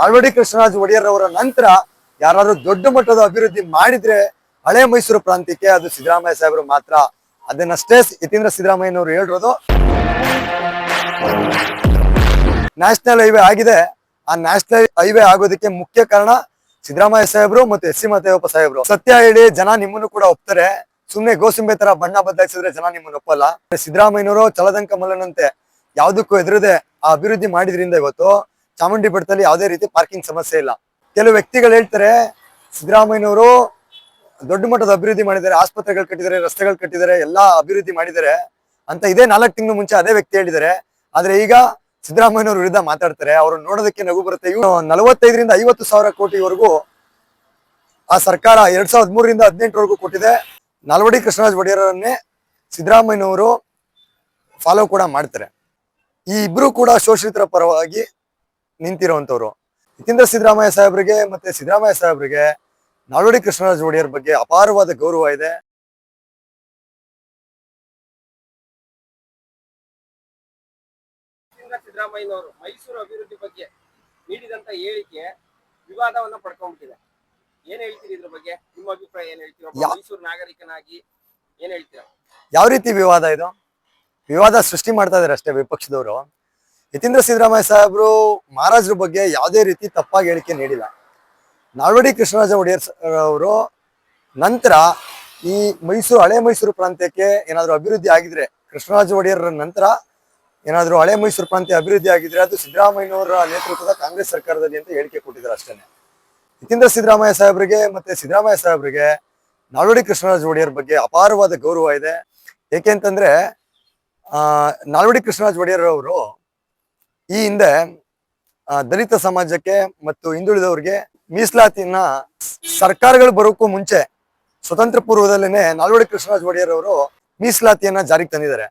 ನಾಲ್ವಡಿ ಕೃಷ್ಣರಾಜ ಒಡೆಯರ್ ಅವರ ನಂತರ ಯಾರಾದ್ರೂ ದೊಡ್ಡ ಮಟ್ಟದ ಅಭಿವೃದ್ಧಿ ಮಾಡಿದ್ರೆ ಹಳೆ ಮೈಸೂರು ಪ್ರಾಂತ್ಯಕ್ಕೆ ಅದು ಸಿದ್ದರಾಮಯ್ಯ ಸಾಹೇಬರು ಮಾತ್ರ. ಅದನ್ನಷ್ಟೇ ಯತೀಂದ್ರ ಸಿದ್ದರಾಮಯ್ಯನವರು ಹೇಳಿರೋದು. ನ್ಯಾಷನಲ್ ಹೈವೇ ಆಗಿದೆ. ಆ ನ್ಯಾಷನಲ್ ಹೈವೇ ಆಗೋದಕ್ಕೆ ಮುಖ್ಯ ಕಾರಣ ಸಿದ್ದರಾಮಯ್ಯ ಸಾಹೇಬರು ಮತ್ತು ಎಸ್ ಸಿ ಮಹದೇವಪ್ಪ ಸಾಹೇಬರು. ಸತ್ಯ ಹೇಳಿ ಜನ ನಿಮ್ಮನ್ನು ಕೂಡ ಒಪ್ತಾರೆ. ಸುಮ್ನೆ ಗೋಸಿಂಬೆ ತರ ಬಣ್ಣ ಬದಲಾಯಿಸಿದ್ರೆ ಜನ ನಿಮ್ಮನ್ನು ಒಪ್ಪಲ್ಲ. ಸಿದ್ದರಾಮಯ್ಯನವರು ಚಲದಂಕ ಮಲ್ಲನಂತೆ ಯಾವ್ದಕ್ಕೂ ಎದುರದೆ ಆ ಅಭಿವೃದ್ಧಿ ಮಾಡಿದ್ರಿಂದ ಇವತ್ತು ಚಾಮುಂಡಿ ಬೆಟ್ಟದಲ್ಲಿ ಯಾವುದೇ ರೀತಿ ಪಾರ್ಕಿಂಗ್ ಸಮಸ್ಯೆ ಇಲ್ಲ. ಕೆಲವು ವ್ಯಕ್ತಿಗಳು ಹೇಳ್ತಾರೆ, ಸಿದ್ದರಾಮಯ್ಯನವರು ದೊಡ್ಡ ಮಟ್ಟದ ಅಭಿವೃದ್ಧಿ ಮಾಡಿದ್ದಾರೆ, ಆಸ್ಪತ್ರೆಗಳು ಕಟ್ಟಿದ್ದಾರೆ, ರಸ್ತೆಗಳು ಕಟ್ಟಿದ್ದಾರೆ, ಎಲ್ಲಾ ಅಭಿವೃದ್ಧಿ ಮಾಡಿದ್ದಾರೆ ಅಂತ ಇದೇ ನಾಲ್ಕು ತಿಂಗಳು ಮುಂಚೆ ಅದೇ ವ್ಯಕ್ತಿ ಹೇಳಿದ್ದಾರೆ. ಆದ್ರೆ ಈಗ ಸಿದ್ದರಾಮಯ್ಯನವ್ರ ವಿರುದ್ಧ ಮಾತಾಡ್ತಾರೆ, ಅವ್ರು ನೋಡೋದಕ್ಕೆ ನಗು ಬರುತ್ತೆ. ಇವರು ನಲವತ್ತೈದರಿಂದ ಐವತ್ತು ಸಾವಿರ ಕೋಟಿವರೆಗೂ ಆ ಸರ್ಕಾರ ಎರಡ್ ಸಾವಿರದ ಮೂರರಿಂದ ಹದಿನೆಂಟರವರೆಗೂ ಕೊಟ್ಟಿದೆ. ನಾಲ್ವಡಿ ಕೃಷ್ಣರಾಜ್ ಒಡೆಯರನ್ನೇ ಸಿದ್ದರಾಮಯ್ಯನವರು ಫಾಲೋ ಕೂಡ ಮಾಡ್ತಾರೆ. ಈ ಇಬ್ರು ಕೂಡ ಶೋಷಿತರ ಪರವಾಗಿ ನಿಂತಿರುವಂತವ್ರು ಯತೀಂದ್ರ ಸಿದ್ದರಾಮಯ್ಯ ಸಾಹೇಬರಿಗೆ ಮತ್ತೆ ಸಿದ್ದರಾಮಯ್ಯ ಸಾಹೇಬರಿಗೆ ನಾಲ್ವಡಿ ಕೃಷ್ಣರಾಜ ಒಡೆಯರ್ ಬಗ್ಗೆ ಅಪಾರವಾದ ಗೌರವ ಇದೆ. ಸಿದ್ದರಾಮಯ್ಯನವರು ಮೈಸೂರು ಅಭಿವೃದ್ಧಿ ಬಗ್ಗೆ ನೀಡಿದಂತ ಹೇಳಿಕೆ ವಿವಾದವನ್ನ ಪಡ್ಕೊಂಡ್ಬಿಟ್ಟಿದೆ. ಏನ್ ಹೇಳ್ತೀರಿ ಇದ್ರ ಬಗ್ಗೆ? ನಿಮ್ಮ ಅಭಿಪ್ರಾಯ ಏನ್ ಹೇಳ್ತೀರಾ? ಮೈಸೂರು ನಾಗರಿಕನಾಗಿ ಏನ್ ಹೇಳ್ತೀರಾ? ಯಾವ ರೀತಿ ವಿವಾದ ಇದು? ವಿವಾದ ಸೃಷ್ಟಿ ಮಾಡ್ತಾ ಇದಾರೆ ಅಷ್ಟೇ ವಿಪಕ್ಷದವರು. ಯತೀಂದ್ರ ಸಿದ್ದರಾಮಯ್ಯ ಸಾಹೇಬರು ಮಹಾರಾಜರ ಬಗ್ಗೆ ಯಾವುದೇ ರೀತಿ ತಪ್ಪಾಗಿ ಹೇಳಿಕೆ ನೀಡಿಲ್ಲ. ನಾಲ್ವಡಿ ಕೃಷ್ಣರಾಜ ಒಡೆಯರ್ ಅವರು ನಂತರ ಈ ಮೈಸೂರು, ಹಳೆ ಮೈಸೂರು ಪ್ರಾಂತ್ಯಕ್ಕೆ ಏನಾದರೂ ಅಭಿವೃದ್ಧಿ ಆಗಿದ್ರೆ, ಕೃಷ್ಣರಾಜ ಒಡೆಯರ ನಂತರ ಏನಾದರೂ ಹಳೆ ಮೈಸೂರು ಪ್ರಾಂತ್ಯ ಅಭಿವೃದ್ಧಿ ಆಗಿದ್ರೆ ಅದು ಸಿದ್ದರಾಮಯ್ಯನವರ ನೇತೃತ್ವದ ಕಾಂಗ್ರೆಸ್ ಸರ್ಕಾರದಲ್ಲಿ ಅಂತ ಹೇಳಿಕೆ ಕೊಟ್ಟಿದ್ದಾರೆ ಅಷ್ಟೇ. ಯತೀಂದ್ರ ಸಿದ್ದರಾಮಯ್ಯ ಸಾಹೇಬರಿಗೆ ಮತ್ತೆ ಸಿದ್ದರಾಮಯ್ಯ ಸಾಹೇಬರಿಗೆ ನಾಲ್ವಡಿ ಕೃಷ್ಣರಾಜ ಒಡೆಯರ್ ಬಗ್ಗೆ ಅಪಾರವಾದ ಗೌರವ ಇದೆ. ಏಕೆ ಅಂತಂದ್ರೆ, ಆ, ನಾಲ್ವಡಿ ಕೃಷ್ಣರಾಜ ಒಡೆಯರ್ ಅವರು ಈ ಹಿಂದೆ ದಲಿತ ಸಮಾಜಕ್ಕೆ ಮತ್ತು ಹಿಂದುಳಿದವರಿಗೆ ಮೀಸಲಾತಿನ ಸರ್ಕಾರಗಳು ಬರೋಕ್ಕೂ ಮುಂಚೆ ಸ್ವತಂತ್ರ ಪೂರ್ವದಲ್ಲೇನೆ ನಾಲ್ವಡಿ ಕೃಷ್ಣರಾಜ ಒಡೆಯರ್ ಅವರು ಮೀಸಲಾತಿಯನ್ನ ಜಾರಿಗೆ ತಂದಿದ್ದಾರೆ.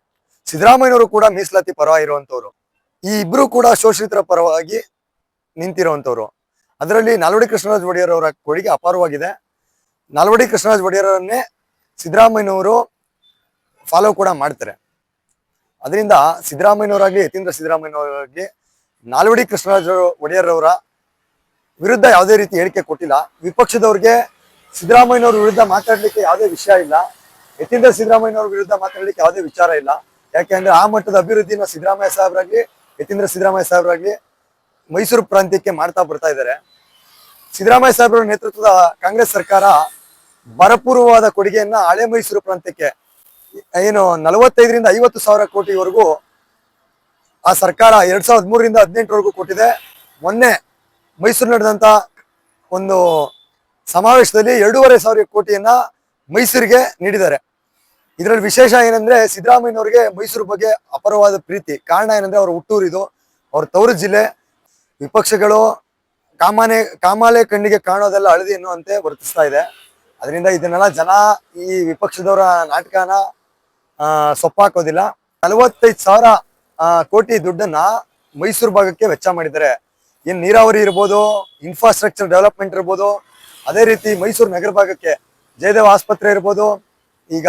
ಸಿದ್ದರಾಮಯ್ಯವರು ಕೂಡ ಮೀಸಲಾತಿ ಪರ ಇರುವಂತವ್ರು. ಈ ಇಬ್ರು ಕೂಡ ಶೋಷಿತರ ಪರವಾಗಿ ನಿಂತಿರುವಂತವ್ರು. ಅದರಲ್ಲಿ ನಾಲ್ವಡಿ ಕೃಷ್ಣರಾಜ ಒಡೆಯರ್ ಅವರ ಕೊಡುಗೆ ಅಪಾರವಾಗಿದೆ. ನಾಲ್ವಡಿ ಕೃಷ್ಣರಾಜ ಒಡೆಯರನ್ನೇ ಸಿದ್ದರಾಮಯ್ಯನವರು ಫಾಲೋ ಕೂಡ ಮಾಡ್ತಾರೆ. ಅದರಿಂದ ಸಿದ್ದರಾಮಯ್ಯನವರಾಗಲಿ, ಯತೀಂದ್ರ ಸಿದ್ದರಾಮಯ್ಯನವರಾಗಲಿ, ನಾಲ್ವಡಿ ಕೃಷ್ಣರಾಜ ಒಡೆಯರ್ ಅವರ ವಿರುದ್ಧ ಯಾವುದೇ ರೀತಿ ಹೇಳಿಕೆ ಕೊಟ್ಟಿಲ್ಲ. ವಿಪಕ್ಷದವ್ರಿಗೆ ಸಿದ್ದರಾಮಯ್ಯನವ್ರ ವಿರುದ್ಧ ಮಾತಾಡ್ಲಿಕ್ಕೆ ಯಾವುದೇ ವಿಷಯ ಇಲ್ಲ. ಯತೀಂದ್ರ ಸಿದ್ದರಾಮಯ್ಯನವ್ರ ವಿರುದ್ಧ ಮಾತಾಡ್ಲಿಕ್ಕೆ ಯಾವುದೇ ವಿಚಾರ ಇಲ್ಲ. ಯಾಕೆಂದ್ರೆ ಆ ಮಟ್ಟದ ಅಭಿವೃದ್ಧಿನ ಸಿದ್ದರಾಮಯ್ಯ ಸಾಹೇಬ್ರಾಗ್ಲಿ, ಯತೀಂದ್ರ ಸಿದ್ದರಾಮಯ್ಯ ಸಾಹೇಬ್ರಾಗ್ಲಿ ಮೈಸೂರು ಪ್ರಾಂತ್ಯಕ್ಕೆ ಮಾಡ್ತಾ ಬರ್ತಾ ಇದ್ದಾರೆ. ಸಿದ್ದರಾಮಯ್ಯ ಸಾಹೇಬ್ರ ನೇತೃತ್ವದ ಕಾಂಗ್ರೆಸ್ ಸರ್ಕಾರ ಬರಪೂರ್ವವಾದ ಕೊಡುಗೆಯನ್ನ ಹಳೆ ಮೈಸೂರು ಪ್ರಾಂತ್ಯಕ್ಕೆ ಏನು, ನಲವತ್ತೈದರಿಂದ ಐವತ್ತು ಸಾವಿರ ಕೋಟಿವರೆಗೂ ಆ ಸರ್ಕಾರ ಎರಡ್ ಸಾವಿರದ ಮೂರರಿಂದ ಹದಿನೆಂಟರವರೆಗೂ ಕೊಟ್ಟಿದೆ. ಮೊನ್ನೆ ಮೈಸೂರು ನಡೆದಂತ ಒಂದು ಸಮಾವೇಶದಲ್ಲಿ ಎರಡೂವರೆ ಸಾವಿರ ಕೋಟಿಯನ್ನ ಮೈಸೂರಿಗೆ ನೀಡಿದ್ದಾರೆ. ಇದರಲ್ಲಿ ವಿಶೇಷ ಏನಂದ್ರೆ ಸಿದ್ದರಾಮಯ್ಯನವರಿಗೆ ಮೈಸೂರು ಬಗ್ಗೆ ಅಪರವಾದ ಪ್ರೀತಿ. ಕಾರಣ ಏನಂದ್ರೆ ಅವ್ರ ಹುಟ್ಟೂರಿದು ಅವ್ರ ತವರು ಜಿಲ್ಲೆ. ವಿಪಕ್ಷಗಳು ಕಾಮಾನೆ, ಕಾಮಾಲೆ ಕಣ್ಣಿಗೆ ಕಾಣೋದೆಲ್ಲ ಹಳದಿ ಅನ್ನುವಂತೆ ವರ್ತಿಸ್ತಾ ಇದೆ. ಅದರಿಂದ ಇದನ್ನೆಲ್ಲ ಜನ ಈ ವಿಪಕ್ಷದವರ ನಾಟಕನ ಸೊಪ್ಪಾಕೋದಿಲ್ಲ. ನಲವತ್ತೈದು ಸಾವಿರ ಕೋಟಿ ದುಡ್ಡನ್ನ ಮೈಸೂರು ಭಾಗಕ್ಕೆ ವೆಚ್ಚ ಮಾಡಿದ್ದಾರೆ. ಏನು ನೀರಾವರಿ ಇರ್ಬೋದು ಇನ್ಫ್ರಾಸ್ಟ್ರಕ್ಚರ್ ಡೆವಲಪ್ಮೆಂಟ್ ಇರ್ಬೋದು, ಅದೇ ರೀತಿ ಮೈಸೂರು ನಗರ ಭಾಗಕ್ಕೆ ಜಯದೇವ ಆಸ್ಪತ್ರೆ ಇರ್ಬೋದು, ಈಗ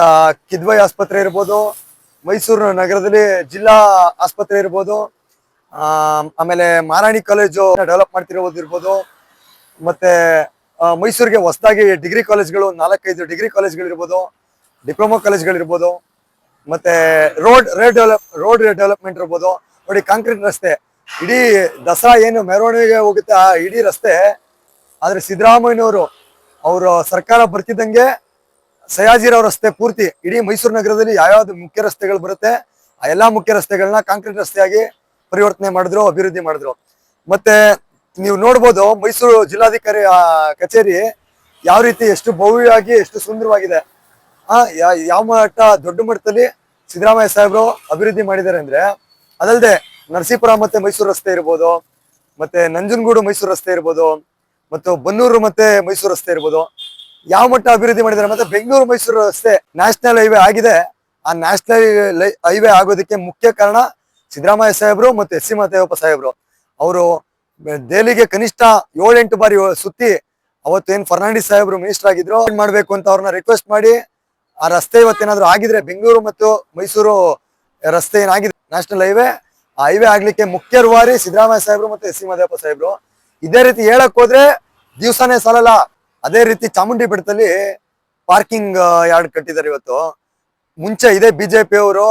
ಕಿದ್ವೈ ಆಸ್ಪತ್ರೆ ಇರ್ಬೋದು, ಮೈಸೂರು ನಗರದಲ್ಲಿ ಜಿಲ್ಲಾ ಆಸ್ಪತ್ರೆ ಇರ್ಬೋದು ಆಮೇಲೆ ಮಾರಾಣಿ ಕಾಲೇಜು ಡೆವಲಪ್ ಮಾಡ್ತಿರೋದು ಇರ್ಬೋದು, ಮತ್ತೆ ಮೈಸೂರಿಗೆ ಹೊಸದಾಗಿ ಡಿಗ್ರಿ ಕಾಲೇಜ್ಗಳು ನಾಲ್ಕೈದು ಡಿಗ್ರಿ ಕಾಲೇಜ್ಗಳಿರ್ಬೋದು ಡಿಪ್ಲೊಮಾ ಕಾಲೇಜ್ಗಳಿರ್ಬೋದು ಮತ್ತೆ ರೋಡ್ ರೇಡ್ ಡೆವಲಪ್ ರೋಡ್ ಡೆವಲಪ್ಮೆಂಟ್ ಇರ್ಬೋದು. ನೋಡಿ ಕಾಂಕ್ರೀಟ್ ರಸ್ತೆ. ಇಡೀ ದಸರಾ ಏನು ಮೆರವಣಿಗೆ ಹೋಗುತ್ತೆ ಆ ಇಡೀ ರಸ್ತೆ. ಆದ್ರೆ ಸಿದ್ದರಾಮಯ್ಯನವರು, ಅವರ ಸರ್ಕಾರ ಬರ್ತಿದ್ದಂಗೆ ಸಯಾಜಿರಾವ್ ರಸ್ತೆ ಪೂರ್ತಿ. ಇಡೀ ಮೈಸೂರು ನಗರದಲ್ಲಿ ಯಾವ್ಯಾವ್ದು ಮುಖ್ಯ ರಸ್ತೆಗಳು ಬರುತ್ತೆ, ಆ ಎಲ್ಲಾ ಮುಖ್ಯ ರಸ್ತೆಗಳನ್ನ ಕಾಂಕ್ರೀಟ್ ರಸ್ತೆಯಾಗಿ ಪರಿವರ್ತನೆ ಮಾಡಿದ್ರು, ಅಭಿವೃದ್ಧಿ ಮಾಡಿದ್ರು. ಮತ್ತೆ ನೀವು ನೋಡ್ಬೋದು, ಮೈಸೂರು ಜಿಲ್ಲಾಧಿಕಾರಿ ಕಚೇರಿ ಯಾವ ರೀತಿ ಎಷ್ಟು ಭವ್ಯವಾಗಿ, ಎಷ್ಟು ಸುಂದರವಾಗಿದೆ. ಆ ಯಾವ ಮಟ್ಟ, ದೊಡ್ಡ ಮಟ್ಟದಲ್ಲಿ ಸಿದ್ದರಾಮಯ್ಯ ಸಾಹೇಬರು ಅಭಿವೃದ್ಧಿ ಮಾಡಿದ್ದಾರೆ ಅಂದ್ರೆ ಅದಲ್ಲದೆ ನರಸೀಪುರ ಮತ್ತೆ ಮೈಸೂರು ರಸ್ತೆ ಇರ್ಬೋದು, ಮತ್ತೆ ನಂಜನಗೂಡು ಮೈಸೂರು ರಸ್ತೆ ಇರ್ಬೋದು, ಮತ್ತು ಬನ್ನೂರು ಮತ್ತೆ ಮೈಸೂರು ರಸ್ತೆ ಇರ್ಬೋದು. ಯಾವ ಮಟ್ಟ ಅಭಿವೃದ್ಧಿ ಮಾಡಿದ್ದಾರೆ ಮತ್ತೆ ಬೆಂಗಳೂರು ಮೈಸೂರು ರಸ್ತೆ ನ್ಯಾಷನಲ್ ಹೈವೇ ಆಗಿದೆ. ಆ ನ್ಯಾಷನಲ್ ಹೈವೇ ಆಗೋದಕ್ಕೆ ಮುಖ್ಯ ಕಾರಣ ಸಿದ್ದರಾಮಯ್ಯ ಸಾಹೇಬರು ಮತ್ತೆ ಎಸ್ ಸಿ ಮಹದೇವಪ್ಪ ಸಾಹೇಬರು. ಅವರು ದೆಹಲಿಗೆ ಕನಿಷ್ಠ ಏಳೆಂಟು ಬಾರಿ ಸುತ್ತಿ ಅವತ್ತು ಏನ್ ಫರ್ನಾಂಡಿಸ್ ಸಾಹೇಬ್ರು ಮಿನಿಸ್ಟರ್ ಆಗಿದ್ರು ಮಾಡ್ಬೇಕು ಅಂತ ಅವ್ರನ್ನ ರಿಕ್ವೆಸ್ಟ್ ಮಾಡಿ ಆ ರಸ್ತೆ ಇವತ್ತೇನಾದ್ರು ಆಗಿದ್ರೆ ಬೆಂಗಳೂರು ಮತ್ತು ಮೈಸೂರು ರಸ್ತೆ ಏನಾಗಿದೆ? ನ್ಯಾಷನಲ್ ಹೈವೇ ಆ ಹೈವೇ ಆಗ್ಲಿಕ್ಕೆ ಮುಖ್ಯ ರೂವಾರಿ ಸಿದ್ದರಾಮಯ್ಯ ಸಾಹೇಬ್ರು ಮತ್ತೆ ಎಸ್ ಸಿ ಸಾಹೇಬರು. ಇದೇ ರೀತಿ ಹೇಳಕ್ ಹೋದ್ರೆ ದಿವ್ಸಾನೇ ಸಾಲಲ್ಲ. ಅದೇ ರೀತಿ ಚಾಮುಂಡಿ ಬೆಟ್ಟದಲ್ಲಿ ಪಾರ್ಕಿಂಗ್ ಯಾರ್ಡ್ ಕಟ್ಟಿದ್ದಾರೆ ಇವತ್ತು. ಮುಂಚೆ ಇದೇ ಬಿಜೆಪಿ ಅವರು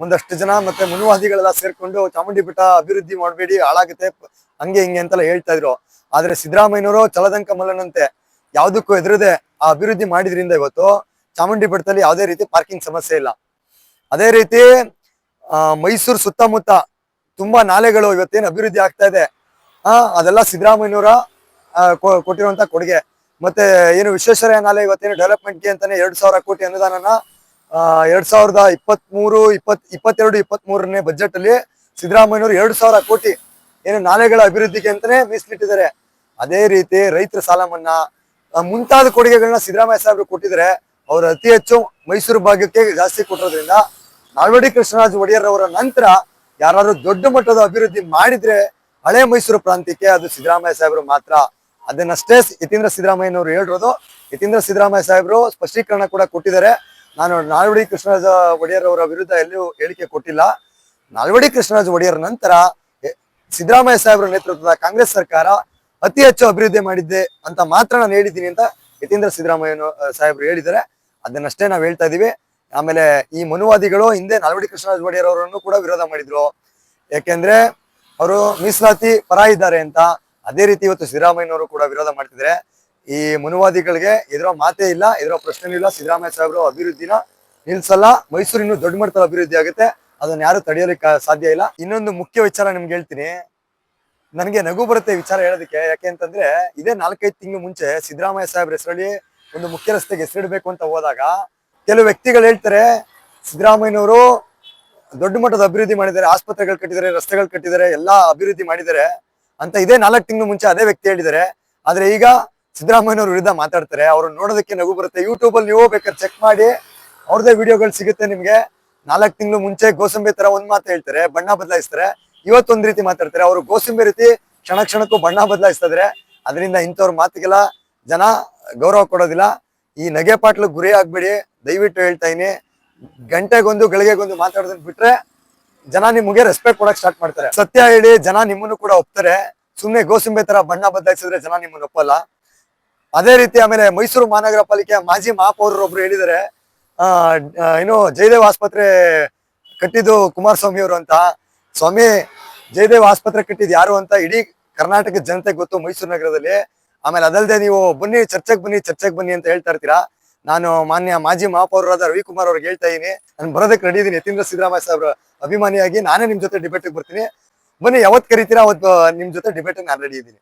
ಒಂದಷ್ಟು ಜನ ಮತ್ತೆ ಮುನುವಾದಿಗಳೆಲ್ಲ ಸೇರ್ಕೊಂಡು ಚಾಮುಂಡಿ ಬೆಟ್ಟ ಅಭಿವೃದ್ಧಿ ಮಾಡಬೇಡಿ, ಹಾಳಾಗುತ್ತೆ, ಹಂಗೆ ಹಿಂಗೆ ಅಂತೆಲ್ಲ ಹೇಳ್ತಾ ಇದ್ರು. ಆದ್ರೆ ಸಿದ್ದರಾಮಯ್ಯನವರು ಚಲದಂಕ ಮಲ್ಲನಂತೆ. ಯಾವ್ದಕ್ಕೂ ಎದುರದೆ ಆ ಅಭಿವೃದ್ಧಿ ಮಾಡಿದ್ರಿಂದ ಇವತ್ತು ಚಾಮುಂಡಿ ಬೆಟ್ಟದಲ್ಲಿ ಯಾವುದೇ ರೀತಿ ಪಾರ್ಕಿಂಗ್ ಸಮಸ್ಯೆ ಇಲ್ಲ. ಅದೇ ರೀತಿ ಮೈಸೂರು ಸುತ್ತಮುತ್ತ ತುಂಬಾ ನಾಲೆಗಳು ಇವತ್ತೇನು ಅಭಿವೃದ್ಧಿ ಆಗ್ತಾ ಇದೆ. ಆ, ಅದೆಲ್ಲ ಸಿದ್ದರಾಮಯ್ಯನವರ ಕೊಟ್ಟಿರುವಂತ ಕೊಡುಗೆ. ಮತ್ತೆ ಏನು ವಿಶ್ವೇಶ್ವರಯ್ಯ ನಾಲೆ ಇವತ್ತೇನು ಡೆವಲಪ್ಮೆಂಟ್ಗೆ ಅಂತಾನೆ ಎರಡ್ ಸಾವಿರ ಕೋಟಿ ಅನುದಾನನ ಎರಡ್ ಸಾವಿರದ ಇಪ್ಪತ್ತ್ ಮೂರು ಇಪ್ಪತ್, ಇಪ್ಪತ್ತೆರಡು ಇಪ್ಪತ್ತ್ ಮೂರನೇ ಬಜೆಟ್ ಅಲ್ಲಿ ಸಿದ್ದರಾಮಯ್ಯವರು ಎರಡು ಸಾವಿರ ಕೋಟಿ ಏನು ನಾಲೆಗಳ ಅಭಿವೃದ್ಧಿಗೆ ಅಂತಾನೆ ಮೀಸಲಿಟ್ಟಿದ್ದಾರೆ. ಅದೇ ರೀತಿ ರೈತರ ಸಾಲ ಮನ್ನಾ ಮುಂತಾದ ಕೊಡುಗೆಗಳನ್ನ ಸಿದ್ದರಾಮಯ್ಯ ಸಾಹೇಬರು ಕೊಟ್ಟಿದ್ದಾರೆ. ಅವರು ಅತಿ ಹೆಚ್ಚು ಮೈಸೂರು ಭಾಗಕ್ಕೆ ಜಾಸ್ತಿ ಕೊಟ್ಟಿರೋದ್ರಿಂದ ನಾಲ್ವಡಿ ಕೃಷ್ಣರಾಜ ಒಡೆಯರ್ ಅವರ ನಂತರ ಯಾರಾದ್ರೂ ದೊಡ್ಡ ಮಟ್ಟದ ಅಭಿವೃದ್ಧಿ ಮಾಡಿದ್ರೆ ಹಳೆ ಮೈಸೂರು ಪ್ರಾಂತ್ಯಕ್ಕೆ ಅದು ಸಿದ್ದರಾಮಯ್ಯ ಸಾಹೇಬರು ಮಾತ್ರ. ಅದನ್ನಷ್ಟೇ ಯತೀಂದ್ರ ಸಿದ್ದರಾಮಯ್ಯನವರು ಹೇಳಿರೋದು. ಯತೀಂದ್ರ ಸಿದ್ದರಾಮಯ್ಯ ಸಾಹೇಬರು ಸ್ಪಷ್ಟೀಕರಣ ಕೂಡ ಕೊಟ್ಟಿದ್ದಾರೆ. ನಾನು ನಾಲ್ವಡಿ ಕೃಷ್ಣರಾಜ ಒಡೆಯರ್ ಅವರ ವಿರುದ್ಧ ಎಲ್ಲೂ ಹೇಳಿಕೆ ಕೊಟ್ಟಿಲ್ಲ. ನಾಲ್ವಡಿ ಕೃಷ್ಣರಾಜ ಒಡೆಯರ್ ನಂತರ ಸಿದ್ದರಾಮಯ್ಯ ಸಾಹೇಬರ ನೇತೃತ್ವದ ಕಾಂಗ್ರೆಸ್ ಸರ್ಕಾರ ಅತಿ ಹೆಚ್ಚು ಅಭಿವೃದ್ಧಿ ಮಾಡಿದ್ದೆ ಅಂತ ಮಾತ್ರ ನಾನು ಹೇಳಿದ್ದೀನಿ ಅಂತ ಯತೀಂದ್ರ ಸಿದ್ದರಾಮಯ್ಯ ಸಾಹೇಬರು ಹೇಳಿದ್ದಾರೆ. ಅದನ್ನಷ್ಟೇ ನಾವು ಹೇಳ್ತಾ ಇದೀವಿ. ಆಮೇಲೆ ಈ ಮನುವಾದಿಗಳು ಹಿಂದೆ ನಾಲ್ವಡಿ ಕೃಷ್ಣರಾಜ ಒಡೆಯರ್ ಕೂಡ ವಿರೋಧ ಮಾಡಿದ್ರು. ಯಾಕೆಂದ್ರೆ ಅವರು ಮೀಸಲಾತಿ ಪರ ಇದ್ದಾರೆ ಅಂತ. ಅದೇ ರೀತಿ ಇವತ್ತು ಸಿದ್ದರಾಮಯ್ಯನವರು ಕೂಡ ವಿರೋಧ ಮಾಡ್ತಿದ್ರೆ. ಈ ಮನುವಾದಿಗಳಿಗೆ ಎದುರೋ ಮಾತೇ ಇಲ್ಲ, ಎದುರೋ ಪ್ರಶ್ನೆ ಇಲ್ಲ. ಸಿದ್ದರಾಮಯ್ಯ ಸಾಹೇಬರು ಅಭಿವೃದ್ಧಿನ ನಿಲ್ಸಲ್ಲ. ಮೈಸೂರು ಇನ್ನೂ ದೊಡ್ಡ ಮಟ್ಟದ ಅಭಿವೃದ್ಧಿ ಆಗುತ್ತೆ. ಅದನ್ನ ಯಾರು ತಡೆಯೋಲಿಕ್ಕೆ ಸಾಧ್ಯ ಇಲ್ಲ. ಇನ್ನೊಂದು ಮುಖ್ಯ ವಿಚಾರ ನಿಮ್ಗೆ ಹೇಳ್ತೀನಿ. ನನಗೆ ನಗು ಬರುತ್ತೆ ವಿಚಾರ ಹೇಳೋದಕ್ಕೆ. ಯಾಕೆ ಅಂತಂದ್ರೆ ಇದೇ ನಾಲ್ಕೈದು ತಿಂಗಳು ಮುಂಚೆ ಸಿದ್ದರಾಮಯ್ಯ ಸಾಹೇಬ್ರ ಹೆಸರಲ್ಲಿ ಒಂದು ಮುಖ್ಯ ರಸ್ತೆಗೆ ಹೆಸರಿಡ್ಬೇಕು ಅಂತ ಹೋದಾಗ ಕೆಲವು ವ್ಯಕ್ತಿಗಳು ಹೇಳ್ತಾರೆ, ಸಿದ್ದರಾಮಯ್ಯನವರು ದೊಡ್ಡ ಮಟ್ಟದ ಅಭಿವೃದ್ಧಿ ಮಾಡಿದ್ದಾರೆ, ಆಸ್ಪತ್ರೆಗಳು ಕಟ್ಟಿದ್ದಾರೆ, ರಸ್ತೆಗಳು ಕಟ್ಟಿದ್ದಾರೆ, ಎಲ್ಲಾ ಅಭಿವೃದ್ಧಿ ಮಾಡಿದ್ದಾರೆ ಅಂತ ಇದೇ ನಾಲ್ಕು ತಿಂಗಳು ಮುಂಚೆ ಅದೇ ವ್ಯಕ್ತಿ ಹೇಳಿದ್ದಾರೆ. ಆದ್ರೆ ಈಗ ಸಿದ್ದರಾಮಯ್ಯನವ್ರ ವಿರುದ್ಧ ಮಾತಾಡ್ತಾರೆ, ಅವ್ರು ನೋಡೋದಕ್ಕೆ ನಗು ಬರುತ್ತೆ. ಯೂಟ್ಯೂಬ್ ಅಲ್ಲಿ ನೀವು ಬೇಕಾದ್ರೆ ಚೆಕ್ ಮಾಡಿ ಅವ್ರದೇ ವಿಡಿಯೋಗಳು ಸಿಗುತ್ತೆ ನಿಮ್ಗೆ. ನಾಲ್ಕು ತಿಂಗಳು ಮುಂಚೆ ಗೋಸಂಬೆ ತರ ಒಂದ್ ಮಾತು ಹೇಳ್ತಾರೆ, ಬಣ್ಣ ಬದಲಾಯಿಸ್ತಾರೆ. ಇವತ್ತೊಂದ್ ರೀತಿ ಮಾತಾಡ್ತಾರೆ. ಅವರು ಗೋಸಂಬೆ ರೀತಿ ಕ್ಷಣ ಕ್ಷಣಕ್ಕೂ ಬಣ್ಣ ಬದಲಾಯಿಸ್ತಾ ಇದಾರೆ. ಅದರಿಂದ ಇಂಥವ್ರ ಮಾತಿಗೆಲ್ಲ ಜನ ಗೌರವ ಕೊಡೋದಿಲ್ಲ. ಈ ನಗೆ ಪಾಟ್ಲು ಗುರಿ ಆಗ್ಬೇಡಿ. ದಯವಿಟ್ಟು ಹೇಳ್ತಾ ಇದೀನಿ. ಗಂಟೆಗೊಂದು ಗಳಿಗೆಗೊಂದು ಮಾತಾಡೋದನ್ನ ಬಿಟ್ರೆ ಜನ ನಿಮಗೆ ರೆಸ್ಪೆಕ್ಟ್ ಕೊಡಕ್ ಸ್ಟಾರ್ಟ್ ಮಾಡ್ತಾರೆ. ಸತ್ಯ ಹೇಳಿ ಜನ ನಿಮ್ಮನ್ನು ಕೂಡ ಒಪ್ತಾರೆ. ಸುಮ್ಮನೆ ಗೋಸಂಬೆ ತರ ಬಣ್ಣ ಬದಲಾಯಿಸಿದ್ರೆ ಜನ ನಿಮ್ಮನ್ನು ಒಪ್ಪಲ್ಲ. ಅದೇ ರೀತಿ ಆಮೇಲೆ ಮೈಸೂರು ಮಹಾನಗರ ಪಾಲಿಕೆ ಮಾಜಿ ಮಹಾಪೌರರು ಒಬ್ರು ಹೇಳಿದ್ದಾರೆ. ಆ ಆ, ಏನು ಜಯದೇವ್ ಆಸ್ಪತ್ರೆ ಕಟ್ಟಿದ್ದು ಕುಮಾರಸ್ವಾಮಿ ಅವರು ಅಂತ. ಸ್ವಾಮಿ ಜಯದೇವ್ ಆಸ್ಪತ್ರೆ ಕಟ್ಟಿದ್ ಯಾರು ಅಂತ ಇಡೀ ಕರ್ನಾಟಕ ಜನತೆ ಗೊತ್ತು ಮೈಸೂರು ನಗರದಲ್ಲಿ. ಆಮೇಲೆ ಅದಲ್ಲದೆ ನೀವು ಬನ್ನಿ, ಚರ್ಚೆಗೆ ಬನ್ನಿ ಚರ್ಚೆಗೆ ಬನ್ನಿ ಅಂತ ಹೇಳ್ತಾ ಇರ್ತೀರಾ? ನಾನು ಮಾನ್ಯ ಮಾಜಿ ಮಹಾಪೌರರಾದ ರವಿಕುಮಾರ್ ಅವ್ರಿಗೆ ಹೇಳ್ತಾ ಇದೀನಿ. ನಾನು ಬರೋದಕ್ಕೆ ರೆಡಿ ಇದೀನಿ. ಯತೀಂದ್ರ ಸಿದ್ದರಾಮಯ್ಯ ಸಾಹೇಬ್ರ ಅಭಿಮಾನಿಯಾಗಿ ನಾನೇ ನಿಮ್ ಜೊತೆ ಡಿಬೇಟಿಗೆ ಬರ್ತೀನಿ. ಬನ್ನಿ, ಯಾವತ್ ಕರಿತೀರಾ? ಅವತ್ತು ನಿಮ್ ಜೊತೆ ಡಿಬೇಟ್ ನಾನು ರೆಡಿ ಇದ್ದೀನಿ